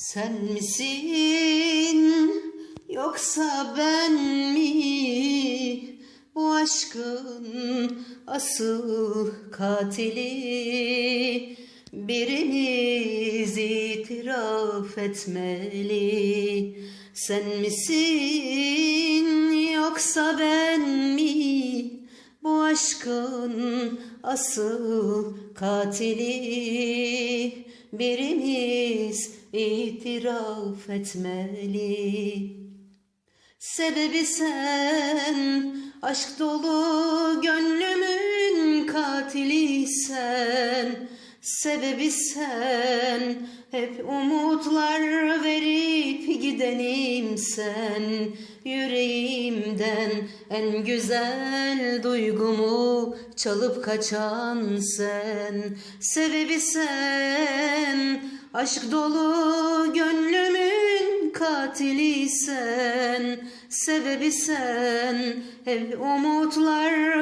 Sen misin yoksa ben mi? Bu aşkın asıl katili. Birimiz itiraf etmeli. Sen misin yoksa ben mi? Bu aşkın asıl katili. Birimiz itiraf etmeli. Sebebi sen, aşk dolu gönlümün katili sen. Sebebi sen, hep umutlar verip gidenim sen. Yüreğimden en güzel duygumu çalıp kaçan sen. Sebebi sen, aşk dolu gönlümün katili sen. Sebebi sen, hep umutlar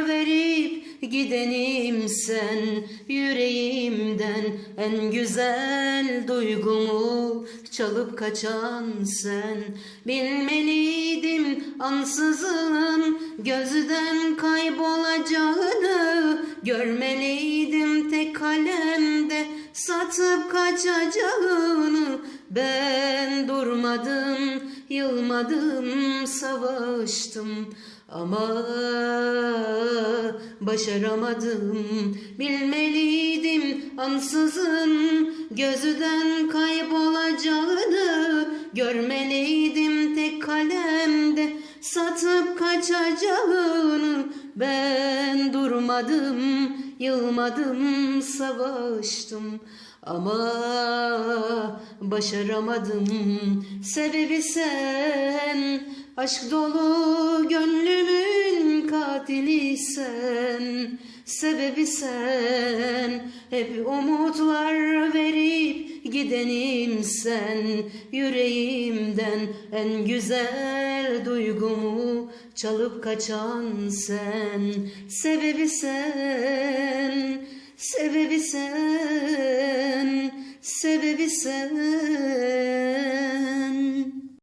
gidenim sen. Yüreğimden en güzel duygumu çalıp kaçan sen. Bilmeliydim ansızın gözden kaybolacağını. Görmeliydim tek kalemde satıp kaçacağını. Ben durmadım, yılmadım, savaştım ama başaramadım. Bilmeliydim ansızın gözüden kaybolacağını. Görmeliydim tek kalemde satıp kaçacağını. Ben durmadım, yılmadım, savaştım ama başaramadım. Sebebi sen, aşk dolu gönlümün katili sen. Sebebi sen, hep umutlar verip gidenim sen. Yüreğimden en güzel duygumu çalıp kaçan sen. Sebebi sen, sebebi sen, sebebi sen.